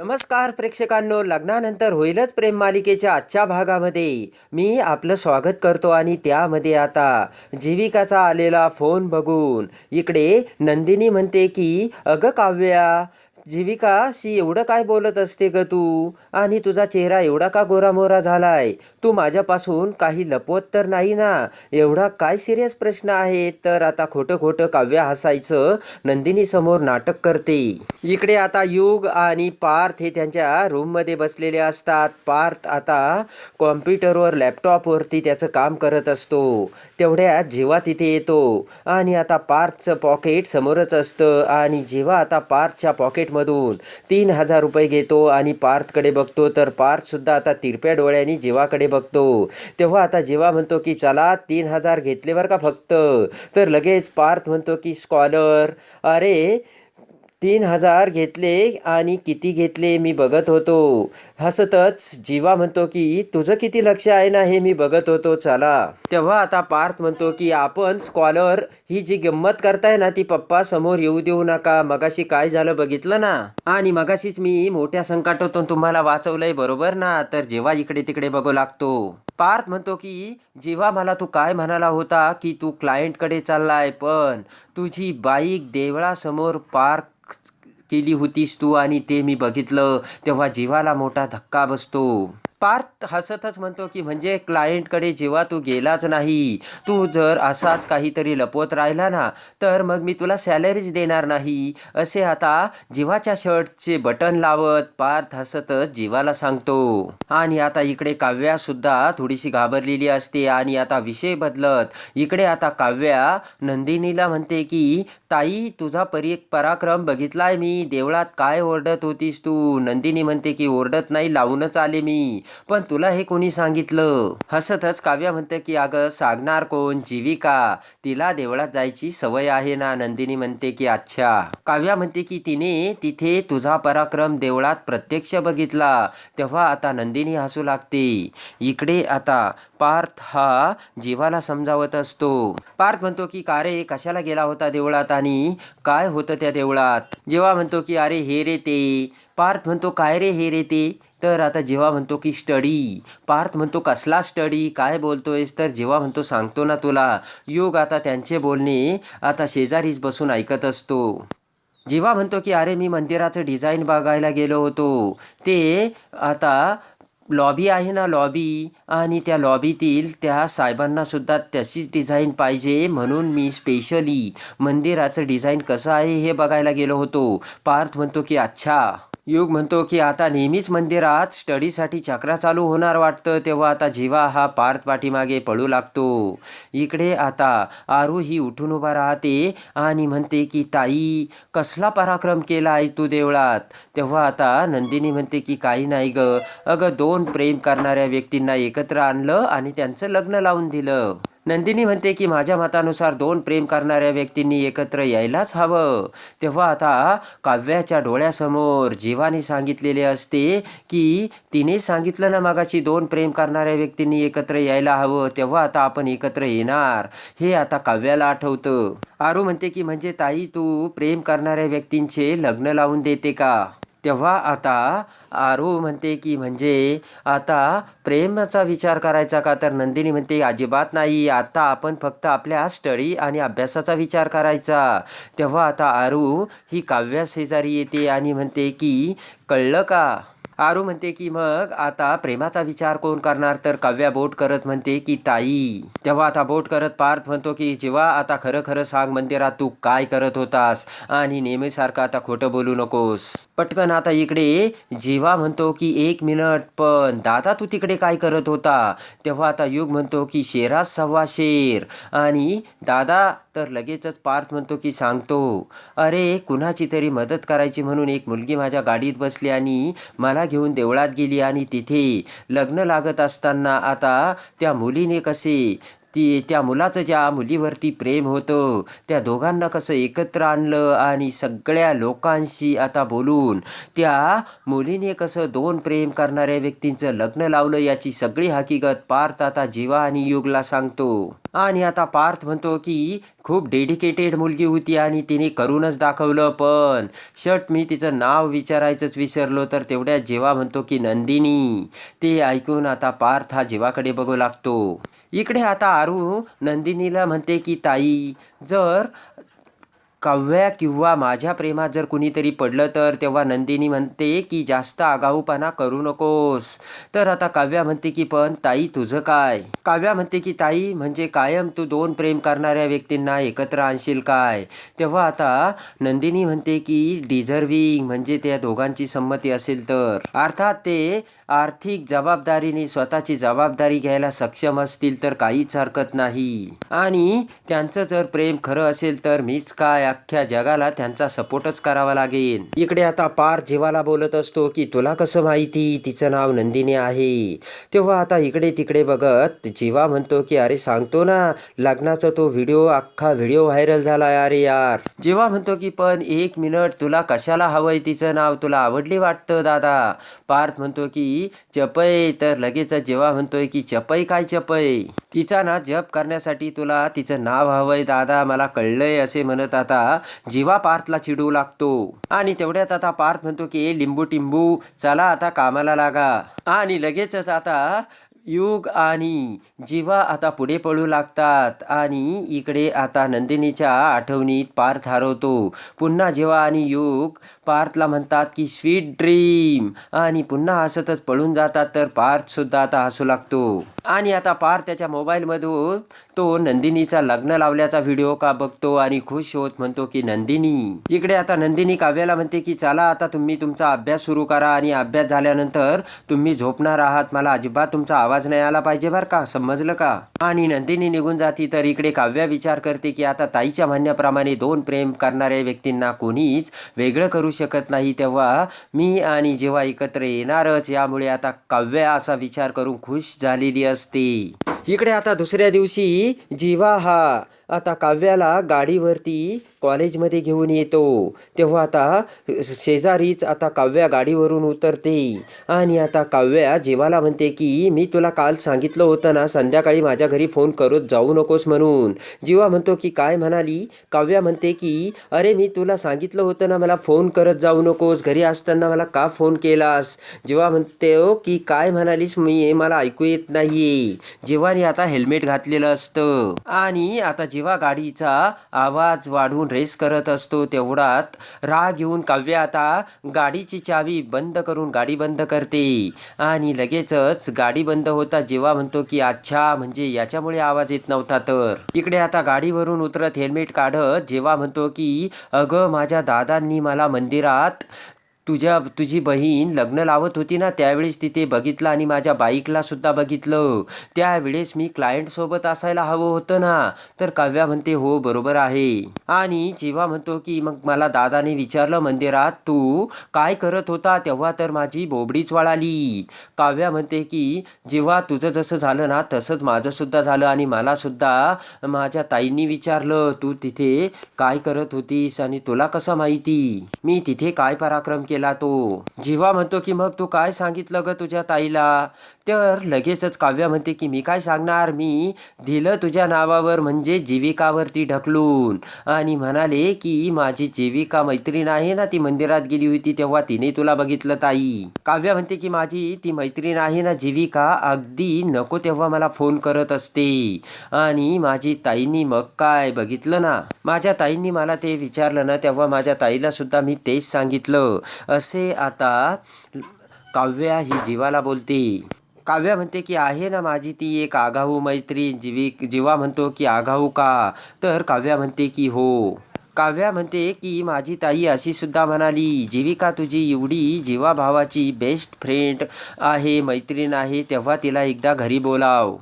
नमस्कार प्रेक्षकांनो लग्नानंतर होईलच प्रेम मालिकेच्या आजच्या भागामध्ये. मी आपलं स्वागत करतो आणि त्यामध्ये आता जीविकाचा आलेला फोन बघून इकडे नंदिनी म्हणते की अगं काव्या जीविकाशी एवढं काय बोलत असते ग तू? आणि तुझा चेहरा एवढा का गोरामोरा झालाय? तू माझ्यापासून काही लपवत तर नाही ना? एवढा काय सिरियस प्रश्न आहे? तर आता खोटं खोटं काव्य हसायचं नंदिनी समोर नाटक करते. इकडे आता युग आणि पार्थ हे त्यांच्या रूममध्ये बसलेले असतात. पार्थ आता कॉम्प्युटरवर लॅपटॉपवरती त्याचं काम करत असतो. तेवढ्यात जेव्हा तिथे येतो. आणि आता पार्थचं पॉकेट समोरच असतं. आणि जेव्हा आता पार्थच्या मधून. तीन हजार रुपये घेतो आणि पार्थकडे बघतो तर पार्थसुद्धा आता तिरप्या डोळ्यांनी जेवाकडे बघतो. तेव्हा आता जेव्हा म्हणतो की चला तीन हजार घेतले बरं का फक्त. तर लगेच पार्थ म्हणतो की स्कॉलर. अरे तीन हजार घेतले आणि किती घेतले मी बघत होतो. हसतच जीवा म्हणतो की तुझं किती लक्ष आहे ना हे मी बघत होतो चला. तेव्हा आता पार्थ म्हणतो की आपण स्कॉलर ही जी गंमत करताय ना ती पप्पा समोर येऊ देऊ नका. मगाशी काय झालं बघितलं ना? आणि मगाशीच मी मोठ्या संकटातून तुम्हाला वाचवलंय बरोबर ना? तर जेव्हा इकडे तिकडे बघू लागतो. पार्थ म्हणतो की जेव्हा मला तू काय म्हणाला होता की तू क्लायंटकडे चाललाय पण तुझी बाईक देवळासमोर पार्क केली होतीस तू आणि ते मी बघितलं. तेव्हा जीवाला मोठा धक्का बसतो. पार्थ हसतच म्हणतो की म्हणजे क्लायंटकडे जेव्हा तू गेलाच नाही तू जर असाच काहीतरी लपवत राहिला ना तर मग मी तुला सॅलरीज देणार नाही. असे आता जीवाच्या शर्टचे बटन लावत पार्थ हसतच जीवाला सांगतो. आणि आता इकडे काव्यासुद्धा थोडीशी घाबरलेली असते आणि आता विषय बदलत. इकडे आता काव्या नंदिनीला म्हणते की ताई तुझा परी पराक्रम बघितलाय मी. देवळात काय ओरडत होतीस तू? नंदिनी म्हणते की ओरडत नाही लावूनच आले मी. पण तुला हे कोणी सांगितलं? हसतच काव्या म्हणते की अगं सांगणार कोण? जीविका. तिला देवळात जायची सवय आहे ना नंदिनी म्हणते की अच्छा. काव्या म्हणते की तिने तिथे तुझा पराक्रम देवळात प्रत्यक्ष बघितला. तेव्हा आता नंदिनी हसू लागते. इकडे आता पार्थ हा जीवाला समजावत असतो. पार्थ म्हणतो की का रे? कशाला गेला होता देवळात आणि काय होतं त्या देवळात? जेव्हा म्हणतो की अरे हे रे ते. पार्थ म्हणतो काय रे हे रे ते? तर आता जेव्हा म्हणतो की स्टडी पार्थ म्हणतो कसला स्टडी काय बोलतोयस? तर जेव्हा म्हणतो सांगतो ना तुला योग आता त्यांचे बोलणे आता शेजारीच बसून ऐकत असतो. जेव्हा म्हणतो की अरे मी मंदिराचं डिझाईन बघायला गेलो होतो ते आता लॉबी आहे ना लॉबी आणि त्या लॉबीतील त्या साहेबांनासुद्धा तशीच डिझाईन पाहिजे म्हणून मी स्पेशली मंदिराचं डिझाईन कसं आहे हे बघायला गेलो होतो. पार्थ म्हणतो की अच्छा युग म्हणतो की आता नेहमीच मंदिरात स्टडीसाठी चक्रा चालू होणार वाटतं तेव्हा आता जीवा हा पार्थ पाठीमागे पळू लागतो. इकडे आता आरू ही उठून उभा राहते आणि म्हणते की ताई कसला पराक्रम केला आहे तू देवळात? तेव्हा आता नंदिनी म्हणते की काही नाही ग. अगं दोन प्रेम करणाऱ्या व्यक्तींना एकत्र आणलं आणि त्यांचं लग्न लावून दिलं. नंदिनी म्हणते की माझ्या मतानुसार दोन प्रेम करणाऱ्या व्यक्तींनी एकत्र यायलाच हवं. तेव्हा आता काव्याच्या डोळ्यासमोर जीवाने सांगितलेले असते की तिने सांगितलं ना मागाची दोन प्रेम करणाऱ्या व्यक्तींनी एकत्र यायला हवं तेव्हा आता आपण एकत्र येणार. हे आता काव्याला आठवतं. आरू म्हणते की म्हणजे ताई तू प्रेम करणाऱ्या व्यक्तींचे लग्न लावून देते का? तेव्हा आता आरू म्हणते की म्हणजे आता प्रेमाचा विचार करायचा का? तर नंदिनी म्हणते अजिबात नाही. आता आपण फक्त आपल्या स्टडी आणि अभ्यासाचा विचार करायचा. तेव्हा आता आरू ही काव्या शेजारी येते आणि म्हणते की कळलं का? आरू म्हणते की मग आता प्रेमाचा विचार कोण करणार? तर काव्या बोट करत म्हणते की ताई. तेव्हा आता बोट करत पार्थ म्हणतो की जेव्हा आता खरं खरं सांग मंदिरात तू काय करत होतास? आणि नेहमीसारखं आता खोटं बोलू नकोस. पटकन आता इकडे जेव्हा म्हणतो की एक मिनिट पण दादा तू तिकडे काय करत होता? तेव्हा आता युग म्हणतो की शेरात सव्वा शेर आणि दादा तर लगेचच पार्थ म्हणतो की सांगतो. अरे कुणाची तरी मदत करायची म्हणून एक मुलगी माझ्या गाडीत बसली आणि मला घेऊन देवळात गेली आणि तिथे लग्न लागत असताना आता त्या मुलीने कसे ती त्या मुलाचं ज्या मुलीवरती प्रेम होतं त्या दोघांना कसं एकत्र आणलं आणि सगळ्या लोकांशी आता बोलून त्या मुलीने कसं दोन प्रेम करणाऱ्या व्यक्तींचं लग्न लावलं याची सगळी हकीकत पार्थ आता जीवा आणि युगला सांगतो. आणि आता पार्थ म्हणतो की खूप डेडिकेटेड मुलगी होती आणि तिने करूनच दाखवलं पण शट मी तिचं नाव विचारायचंच विसरलो तर तेवढ्या जेव्हा म्हणतो की नंदिनी. ते ऐकून आता पार्थ हा जीवाकडे बघू लागतो. इकडे आता आरू नंदिनीला म्हणते की ताई जर काव्या किंवा माझ्या प्रेमात जर कुणीतरी पडलं तर तेव्हा नंदिनी म्हणते की जास्त आगाऊपणा करू नकोस. तर आता काव्या म्हणते की पण ताई तुझं काय? काव्या म्हणते की ताई म्हणजे कायम तू दोन प्रेम करणाऱ्या व्यक्तींना एकत्र आणशील काय? तेव्हा आता नंदिनी म्हणते की डिझर्विंग म्हणजे त्या दोघांची संमती असेल तर. अर्थात ते आर्थिक जबाबदारीने स्वतःची जबाबदारी घ्यायला सक्षम असतील तर काहीच हरकत नाही. आणि त्यांचं जर प्रेम खरं असेल तर मीच काय अख्ख्या जगाला त्यांचा सपोर्टच करावा लागेल. इकडे आता पार जीवाला बोलत असतो की तुला कसं माहिती? तिचं नाव नंदिनी आहे. तेव्हा आता इकडे तिकडे बघत जीवा म्हणतो की अरे सांगतो ना लग्नाचा तो व्हिडिओ अख्खा व्हिडिओ व्हायरल झाला अरे यार. जेव्हा म्हणतो की पण एक मिनिट तुला कशाला हवंय तिचं नाव? तुला आवडली वाटतं दादा. पार्थ म्हणतो की चपई तर लगेच जेव्हा म्हणतोय की चपई काय चपई तिचा ना जप करण्यासाठी तुला तिचं नाव हवंय दादा. मला कळलंय असे म्हणत आता. जीवा पार्थला चिडू लागतो. आणि तेवढ्यात आता पार्थ म्हणतो की लिंबू टिंबू चला आता कामाला लागा. आणि लगेचच आता युग आणि जीवा आता पुढे पळू लागतात. आणि इकडे आता नंदिनीच्या आठवणीत पार्थ हरवतो पुन्हा जेव्हा आणि युग पार्थला म्हणतात की स्वीट ड्रीम आणि पुन्हा हसतच पळून जातात तर पार्थ सुद्धा आता हसू लागतो. आणि आता पार्थ त्याच्या मोबाईलमधून तो नंदिनीचा लग्न लावल्याचा व्हिडिओ का बघतो आणि खुश होत म्हणतो की नंदिनी. इकडे आता नंदिनी काव्याला म्हणते की चला आता तुम्ही तुमचा अभ्यास सुरू करा आणि अभ्यास झाल्यानंतर तुम्ही झोपणार आहात. मला अजिबात तुमचा आवाज नाही आला पाहिजे बरं का समजलं का? आणि नंदिनी निघून जाती तर इकडे काव्या विचार करते की आता ताईच्या म्हणण्याप्रमाणे दोन प्रेम करणाऱ्या व्यक्तींना कोणीच वेगळं करू शकत नाही. तेव्हा मी आणि जेव्हा एकत्र येणारच यामुळे आता काव्या असा विचार करून खुश झालेली असते. इकडे आता दुसऱ्या दिवशी जीवा हा आता काव्याला गाडीवरती कॉलेजमध्ये घेऊन येतो. तेव्हा आता शेजारीच आता काव्या गाडीवरून उतरते. आणि आता काव्या जीवाला म्हणते की मी तुला काल सांगितलं होतं ना संध्याकाळी माझ्या घरी फोन करत जाऊ नकोस म्हणून. जीवा म्हणतो की काय म्हणाली? काव्या म्हणते की अरे मी तुला सांगितलं होतं ना मला फोन करत जाऊ नकोस. घरी असताना मला का फोन केलास? जेव्हा म्हणते हो की काय म्हणालीस मी मला ऐकू येत नाहीये जीवाने आता हेल्मेट घातलेलं असतं. आणि आता जेव्हा गाडीचा आवाज वाढून रेस करत असतो तेवढ्यात राग घेऊन काव्या आता गाडीची चावी बंद करून गाडी बंद करते. आणि लगेचच गाडी बंद होता. जेव्हा म्हणतो की अच्छा म्हणजे याच्यामुळे आवाज येत नव्हता तर. इकडे आता गाडीवरून उतरत हेल्मेट काढत जेव्हा म्हणतो की अगं माझ्या दादांनी मला मंदिरात तुझ्या तुझी बहीण लग्न लावत होती ना त्यावेळेस तिथे बघितलं आणि माझ्या बाईकला सुद्धा बघितलं. त्यावेळेस मी क्लायंटसोबत असायला हवं होतं ना. तर काव्या म्हणते हो बरोबर आहे. आणि जेव्हा म्हणतो की मग मला दादाने विचारलं मंदिरात तू काय करत होता? तेव्हा तर माझी बोबडीच वळाली. काव्या म्हणते की जेव्हा तुझं जसं झालं ना तसंच माझं सुद्धा झालं आणि मला सुद्धा माझ्या ताईंनी विचारलं तू तिथे काय करत होतीस आणि तुला कसं माहिती? मी तिथे काय पराक्रम केला? तो. जेव्हा म्हणतो की मग तू काय सांगितलं ग तुझ्या ताईला? तर लगेचच काव्या म्हणते की मी काय सांगणार? मी दिलं तुझ्या नावावर म्हणजे जीविकावरती ढकलून. आणि म्हणाले की माझी जीविका मैत्रीण आहे ना ती मंदिरात गेली होती तेव्हा तिने तुला बघितलं ताई. काव्या म्हणते की माझी ती मैत्रीण आहे ना जीविका अगदी नको तेव्हा मला फोन करत असते. आणि माझी ताईंनी मग काय बघितलं ना? माझ्या ताईंनी मला ते विचारलं ना तेव्हा माझ्या ताईला सुद्धा मी तेच सांगितलं. असे आता काव्या ही जीवाला बोलते. काव्या म्हणते की आहे ना माझी ती एक आघाऊ मैत्रीण जीवी जीवा म्हणतो की आघाऊ का? तर काव्या म्हणते की हो. काव्या म्हणते की माझी ताई अशी सुद्धा म्हणाली जीविका तुझी एवढी जीवा भावाची बेस्ट फ्रेंड आहे मैत्रीण आहे तेव्हा तिला एकदा घरी बोलाव.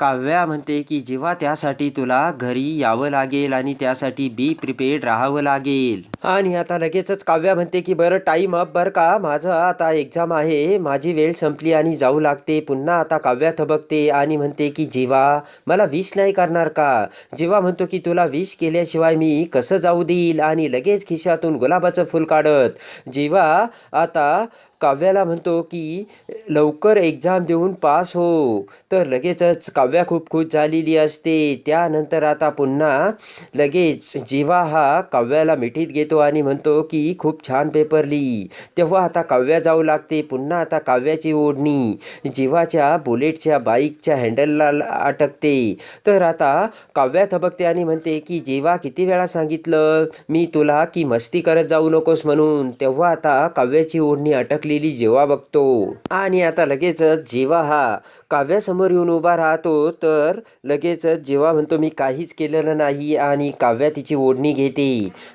काव्या म्हणते की जेव्हा त्यासाठी तुला घरी यावं लागेल आणि त्यासाठी बी प्रिपेड राहावं लागेल. आणि आता लगेचच काव्या म्हणते की बरं टाईम अप बरं का? माझं आता एक्झाम आहे माझी वेळ संपली आणि जाऊ लागते. पुन्हा आता काव्या थबकते आणि म्हणते की जेव्हा मला विश नाही करणार का? जेव्हा म्हणतो की तुला विश केल्याशिवाय मी कसं जाऊ देईल? आणि लगेच खिशातून गुलाबाचं फुल काढत जेव्हा आता काव्याला म्हणतो की लवकर एक्झाम देऊन पास हो. तर लगेचच काव्या काव्या खूप खुश झालेली असते. त्यानंतर आता पुन्हा लगेच जेव्हा हा काव्याला मिठीत घेतो आणि म्हणतो की खूप छान पेपर लिही तेव्हा आता काव्या जाऊ लागते. पुन्हा आता काव्याची ओढणी. जीवाच्या बुलेटच्या बाईकच्या हँडलला अटकते. तर आता काव्या थबकते आणि म्हणते की जेव्हा किती वेळा सांगितलं मी तुला की मस्ती करत जाऊ नकोस म्हणून. तेव्हा आता काव्याची ओढणी अटकलेली जेव्हा बघतो. आणि आता लगेचच जेव्हा हा काव्यासमोर येऊन उभा राहतो तर लगेचच जेव्हा म्हणतो मी काहीच केलेलं नाही आणि काव्या तिची ओढणी घेते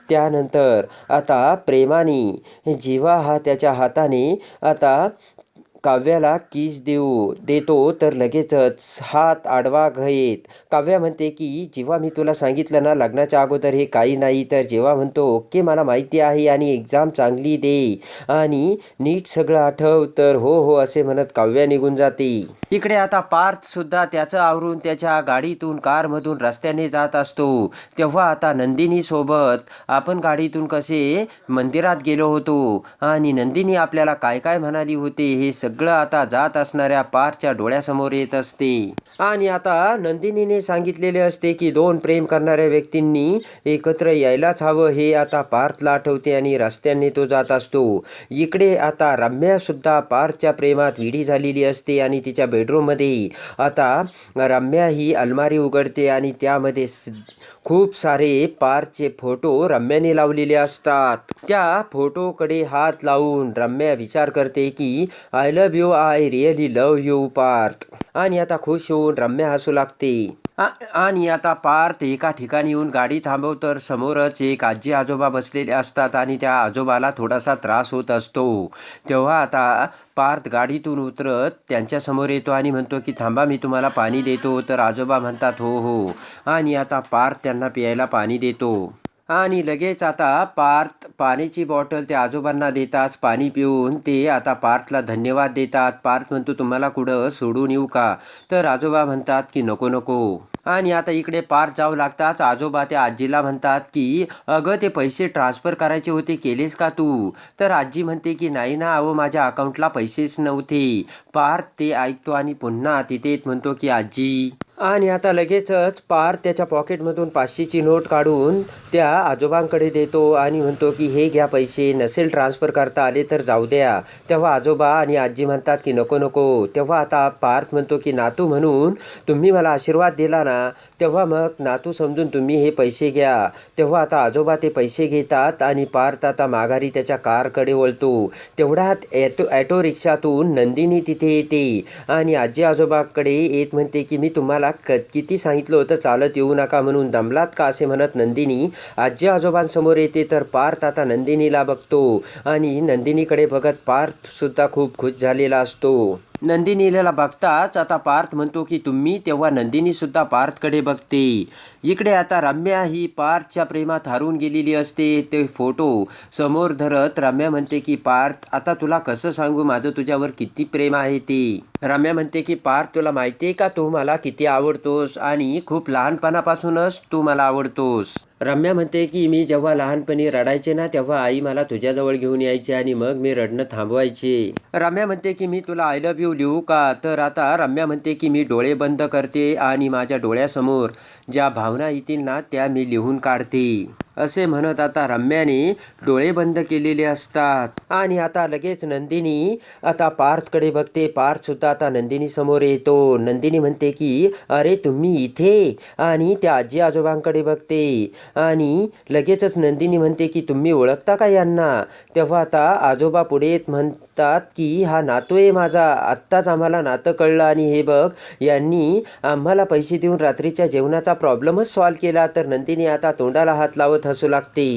त्यानंतर आता प्रेमाने जेव्हा हा त्याच्या हाताने आता काव्याला कीज देऊ? देतो तर लगेचच. हात आडवा घेत. काव्या म्हणते की जेव्हा मी तुला सांगितलं ना लग्नाच्या अगोदर हे काही नाही तर जेव्हा म्हणतो ओके मला माहिती आहे आणि एक्झाम चांगली दे. आणि नीट सगळं आठव तर हो हो असे म्हणत काव्या निघून जाते. इकडे आता पार्थसुद्धा त्याचं आवरून त्याच्या गाडीतून कारमधून रस्त्याने जात असतो. तेव्हा आता नंदिनीसोबत आपण गाडीतून कसे? मंदिरात गेलो होतो. आणि नंदिनी आपल्याला काय काय म्हणाली होते हे सगळं सगळं आता जात असणाऱ्या पारच्या डोळ्यासमोर येत असते. आणि आता नंदिनीने सांगितलेले असते की दोन प्रेम करणाऱ्या व्यक्तींनी एकत्र यायलाच हवं हे आता पार्थला आठवते आणि रस्त्याने तो जात असतो. इकडे आता रम्यासुद्धा पार्थच्या प्रेमात विडी झालेली असते आणि तिच्या बेडरूममध्ये. आता रम्या ही अलमारी उघडते आणि त्यामध्ये खूप सारे पार्थचे फोटो रम्याने लावलेले असतात. त्या फोटोकडे हात लावून रम्या विचार करते की I love you I really love you Parth आणि आता खुश होऊन रम्या हसू लागते. आ- आणि आता पार्थ एका ठिकाणी येऊन गाडी थांबव तर समोरच एक आजी आजोबा बसलेले असतात आणि त्या आजोबाला थोडासा त्रास होत असतो. तेव्हा आता पार्थ गाडीतून उतरत त्यांच्यासमोर येतो आणि म्हणतो की थांबा मी तुम्हाला पाणी देतो. तर आजोबा म्हणतात हो हो. आणि आता पार्थ त्यांना प्यायला पाणी देतो. आणि लगेच आता पार्थ पाण्याची बॉटल त्या आजोबांना देतात पाणी पिऊन ते आता पार्थला धन्यवाद देतात. पार्थ म्हणतो तुम्हाला कुठं सोडून येऊ का? तर आजोबा म्हणतात की नको नको. आणि आता इकडे पार्थ जाऊ लागताच आजोबा त्या आजीला म्हणतात की अगं ते पैसे ट्रान्सफर करायचे होते केलेस का तू? तर आजी म्हणते की नाही ना अहो माझ्या अकाउंटला पैसेच नव्हते. पार्थ ते ऐकतो आणि पुन्हा तिथे म्हणतो की आजी आणि आता लगेचच पार त्याच्या पॉकेटमधून पाचशेची नोट काढून त्या आजोबांकडे देतो आणि म्हणतो की हे घ्या पैसे नसेल ट्रान्सफर करता आले तर जाऊ द्या. तेव्हा आजोबा आणि आजी म्हणतात की नको नको. तेव्हा आता पार्थ म्हणतो की नातू म्हणून तुम्ही मला आशीर्वाद दिला ना तेव्हा मग नातू समजून तुम्ही हे पैसे घ्या. तेव्हा आता आजोबा ते पैसे घेतात आणि पार्थ आता माघारी त्याच्या कारकडे वळतो. तेवढ्यात ॲटो ॲटो रिक्षातून नंदिनी तिथे येते आणि आजी आजोबाकडे येत म्हणते की मी तुम्हाला किती सांगितलं होतं चालत येऊ नका म्हणून दमलात का असे म्हणत नंदिनी? आजी आजोबांसमोर येते तर पार्थ आता नंदिनीला बघतो आणि नंदिनीकडे बघत पार्थसुद्धा खूप खुश झालेला असतो. नंदिनीला बघताच आता पार्थ म्हणतो की तुम्ही तेव्हा नंदिनीसुद्धा पार्थकडे बघते. इकडे आता रम्या ही पार्थच्या प्रेमात हारून गेलेली असते. ते फोटो समोर धरत रम्या म्हणते की पार्थ आता तुला कसं सांगू? माझं तुझ्यावर किती प्रेम आहे ते. रम्या म्हणते की पार्थ तुला माहिती आहे का? तू मला किती आवडतोस आणि खूप लहानपणापासूनच तू मला आवडतोस. रम्या म्हणते की मी जेव्हा लहानपणी रडायचे ना तेव्हा आई मला तुझ्याजवळ घेऊन यायची आणि मग मी रडणं थांबवायचे. रम्या म्हणते की मी तुला आय लव्ह यू लिहू का? तर आता रम्या म्हणते की मी डोळे बंद करते आणि माझ्या डोळ्यासमोर ज्या भावना येतील ना त्या मी लिहून काढते. असे म्हणत आता रम्याने डोळे बंद केलेले असतात. आणि आता लगेच नंदिनी आता पार्थकडे बघते. पार्थसुद्धा आता नंदिनी समोर येतो. नंदिनी म्हणते की अरे तुम्ही इथे? आणि त्या आजी आजोबांकडे बघते. आणि लगेचच नंदिनी म्हणते की तुम्ही ओळखता का यांना? तेव्हा आता आजोबा पुढे येत म्हणतात की हा नातू आहे माझा. आत्ताच आम्हाला नातं कळलं आणि हे बघ यांनी आम्हाला पैसे देऊन रात्रीच्या जेवणाचा प्रॉब्लेमच सॉल्व केला. तर नंदिनी आता तोंडाला हात लावत हसू लागते.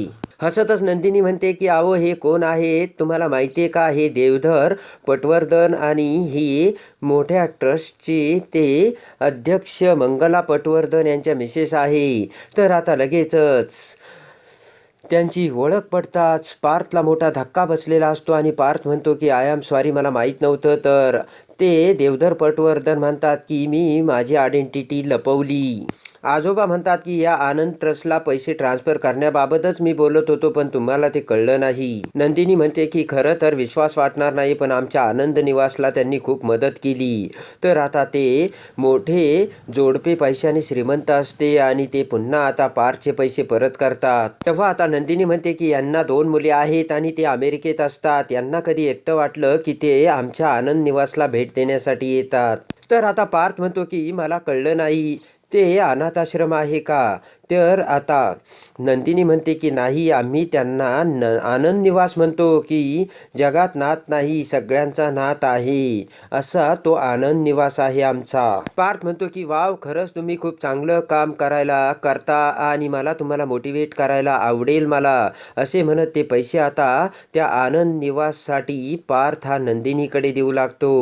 हसतच नंदिनी म्हणते की अहो हे कोण आहेत तुम्हाला माहिती आहे का? हे देवधर पटवर्धन आणि ही मोठ्या ट्रस्टचे ते अध्यक्ष मंगला पटवर्धन यांच्या मिसेस आहे. तर आता लगेचच त्यांची ओळख पडताच पार्थला मोठा धक्का बसलेला असतो आणि पार्थ म्हणतो की आय एम सॉरी मला माहीत नव्हतं. तर ते देवधर पटवर्धन म्हणतात की मी माझी आयडेंटिटी लपवली. आजोबा म्हणतात की या आनंद ट्रस्टला पैसे ट्रान्सफर करण्याबाबतच मी बोलत होतो पण तुम्हाला ते कळलं नाही. नंदिनी म्हणते की खरं तर विश्वास वाटणार नाही पण आमच्या आनंद निवासला त्यांनी खूप मदत केली. तर आता ते मोठे जोडपे पैशाने श्रीमंत असते आणि ते पुन्हा आता पारचे पैसे परत करतात. तेव्हा आता नंदिनी म्हणते की यांना दोन मुले आहेत आणि ते अमेरिकेत असतात. यांना कधी एकटं वाटलं की ते आमच्या आनंद निवासला भेट देण्यासाठी येतात. तर आता पार्थ म्हणतो की मला कळलं नाही. ते अनाथाश्रम आहे का? तर आता नंदिनी म्हणते की नाही आम्ही त्यांना न आनंद निवास म्हणतो की जगात नात नाही सगळ्यांचा नात आहे. असा तो आनंद निवास आहे आमचा. पार्थ म्हणतो की वाव खरंच तुम्ही खूप चांगलं काम करायला करता आणि मला तुम्हाला मोटिवेट करायला आवडेल मला. असे म्हणत ते पैसे आता त्या आनंद निवाससाठी पार्थ हा नंदिनीकडे देऊ लागतो.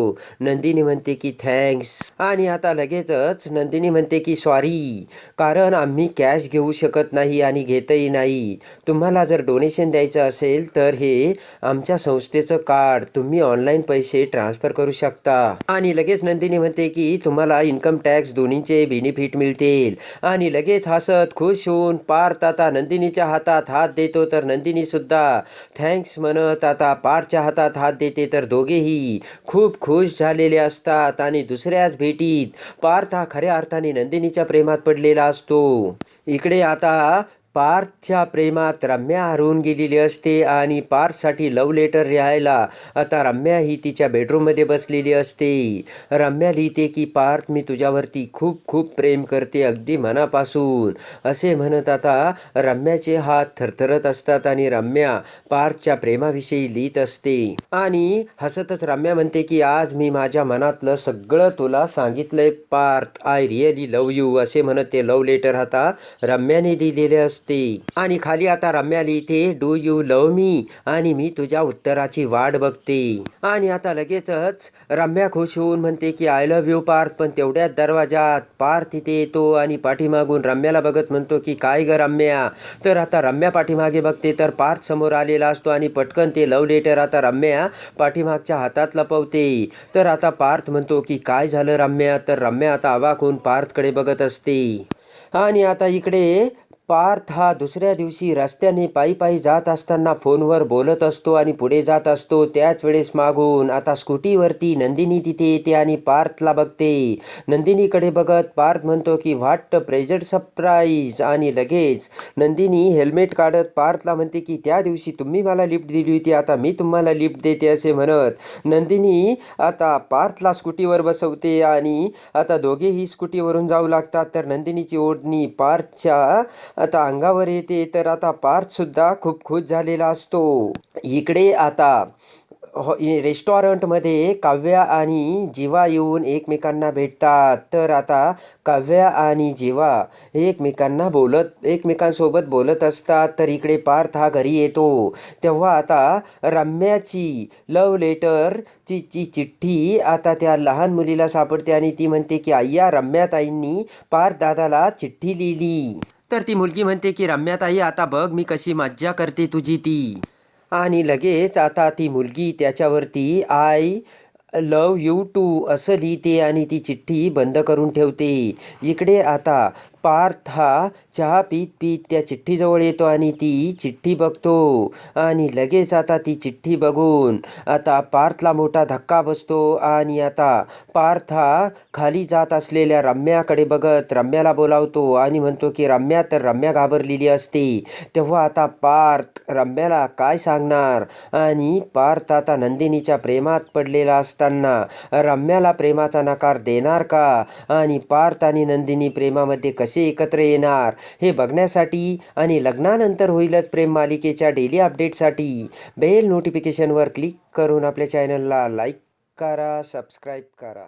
नंदिनी म्हणते की थँक्स आणि आता लगेचच नंदिनी म्हणते की सॉरी कारण आम्ही कॅश घेऊ शकत नाही आणि घेतही नाही. तुम्हाला जर डोनेशन द्यायचं असेल तर हे आमच्या संस्थेचं कार्ड तुम्ही ऑनलाईन पैसे ट्रान्सफर करू शकता. आणि लगेच नंदिनी म्हणते की तुम्हाला इन्कम टॅक्स दोन्हीचे बेनिफिट मिळतील. आणि लगेच हसत खुश होऊन पार्थ आता नंदिनीच्या हातात हात देतो तर नंदिनीसुद्धा थँक्स म्हणत आता पारच्या हातात हात देते तर दोघेही खूप खुश झालेले असतात. आणि दुसऱ्याच भेटीत. पार्थ हा खऱ्या अर्थाने नंदिनीच्या प्रेमात पडलेला असतो. इकडे आता पार्थच्या प्रेमात रम्या हरवून गेलेली असते आणि पार्थसाठी लव लेटर लिहायला आता रम्या ही तिच्या बेडरूममध्ये बसलेली असते. रम्या लिहिते की पार्थ मी तुझ्यावरती खूप खूप प्रेम करते अगदी मनापासून. असे म्हणत आता रम्याचे हात थरथरत असतात आणि रम्या पार्थच्या प्रेमाविषयी लिहित असते. आणि हसतच रम्या म्हणते की आज मी माझ्या मनातलं सगळं तुला सांगितलंय Parth. I really love you असे म्हणत ते लव लेटर आता रम्याने लिहिलेले असते. आणि खाली आता रम्या लिहिते डू यू लव मी आणि मी तुझ्या उत्तराची वाट बघते. आणि आता लगेचच रम्या खुश होऊन म्हणते की आय लव्ह यू पार्थ. पण तेवढ्याच दरवाजात पार्थ तिथे येतो आणि पाठीमागून रम्याला बघत म्हणतो की काय ग रम्या? तर आता रम्या पाठीमागे बघते तर पार्थ समोर आलेला असतो आणि पटकन ते लव लेटर आता रम्या पाठीमागच्या हातात लपवते. तर आता पार्थ म्हणतो की काय झालं रम्या? तर रम्या आता अवाक होऊन पार्थकडे बघत असते. आणि आता इकडे पार्थ हा दुसऱ्या दिवशी रस्त्याने पायी पायी जात असताना फोनवर बोलत असतो आणि पुढे जात असतो. त्याच वेळेस मागून आता स्कूटीवरती नंदिनी तिथे येते आणि पार्थला बघते. नंदिनीकडे बघत पार्थ म्हणतो की वाट प्रेझेंट सरप्राईज. आणि लगेच नंदिनी हेल्मेट काढत पार्थला म्हणते की त्या दिवशी तुम्ही मला लिफ्ट दिली होती आता मी तुम्हाला लिफ्ट देते असे म्हणत नंदिनी आता पार्थला स्कूटीवर बसवते आणि आता दोघेही स्कूटीवरून जाऊ लागतात. तर नंदिनीची ओढणी पार्थच्या आता अंगावर येते तर आता पार्थसुद्धा खूप खुश झालेला असतो. इकडे आता हो, हॉ रेस्टॉरंटमध्ये काव्या आणि जीवा येऊन एकमेकांना भेटतात. तर आता काव्या आणि जीवा एकमेकांना बोलत एकमेकांसोबत बोलत असतात. तर इकडे पार्थ हा घरी येतो. तेव्हा आता रम्याची लव लेटरची ची चिठ्ठी आता त्या लहान मुलीला सापडते आणि ती म्हणते की अय्या रम्याताईंनी पार्थ दादाला चिठ्ठी लिहिली. तर ती मुलगी म्हणते की रम्याताई आता बघ मी कशी मज्जा करते तुझी ती. आणि लगेच आता ती मुलगी त्याच्यावरती आय लव यू टू असं लिहिते आणि ती चिठ्ठी बंद करून ठेवते. इकडे आता पार्थ हा चहा पीत पीत त्या चिठ्ठीजवळ येतो आणि ती चिठ्ठी बघतो. आणि लगेच आता ती चिठ्ठी बघून आता पार्थला मोठा धक्का बसतो आणि आता पार्थ हा खाली जात असलेल्या रम्याकडे बघत रम्याला बोलावतो आणि म्हणतो की रम्या तर रम्या घाबरलेली असते. तेव्हा आता पार्थ रम्याला काय सांगणार? आणि पार्थ आता नंदिनीच्या प्रेमात पडलेला असताना रम्याला प्रेमाचा नकार देणार का? आणि पार्थ आणि नंदिनी प्रेमामध्ये कसे एकत्र येणार. हे बघण्यासाठी आणि लग्नानंतर होईलच प्रेम मालिकेच्या डेली अपडेटसाठी बेल नोटिफिकेशनवर क्लिक करून आपल्या चॅनलला लाईक करा सबस्क्राईब करा.